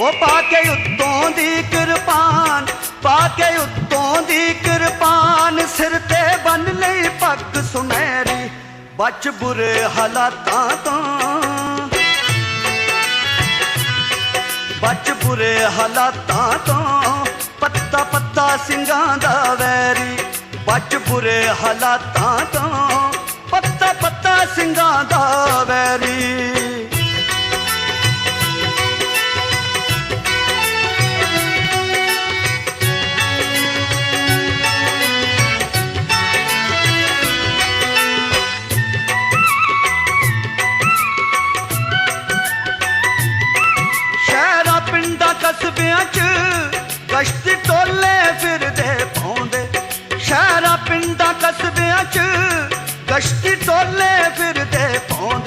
ਉਹ ਪਾ ਕੇ ਉੱਤੋਂ ਦੀ ਕਿਰਪਾਨ, ਪਾ ਕੇ ਉੱਤੋਂ ਦੀ ਕਿਰਪਾਨ, ਸਿਰ ਤੇ ਬੰਨ ਲਈ ਪੱਗ ਸੁਨਹਿਰੀ, ਬਚ ਬੁਰੇ ਹਾਲਾਤਾਂ ਤੋਂ। ਬਚ ਬੁਰੇ ਹਾਲਾਤਾਂ ਤੋਂ, ਪੱਤਾ ਪੱਤਾ ਸਿੰਘਾਂ ਦਾ ਵੈਰੀ, ਬਚ ਬੁਰੇ ਹਾਲਾਤਾਂ ਤੋਂ, ਪੱਤਾ ਪੱਤਾ ਸਿੰਘਾਂ ਦਾ ਵੈਰੀ। ਕਸਬਿਆਂ 'ਚ ਗਸ਼ਤ ਟੋਲੇ ਫਿਰਦੇ ਪਾਉਂਦੇ। ਸ਼ਹਿਰਾਂ ਪਿੰਡਾਂ ਕਸਬਿਆਂ 'ਚ ਗਸ਼ਤ ਟੋਲੇ ਫਿਰਦੇ ਫਿਰ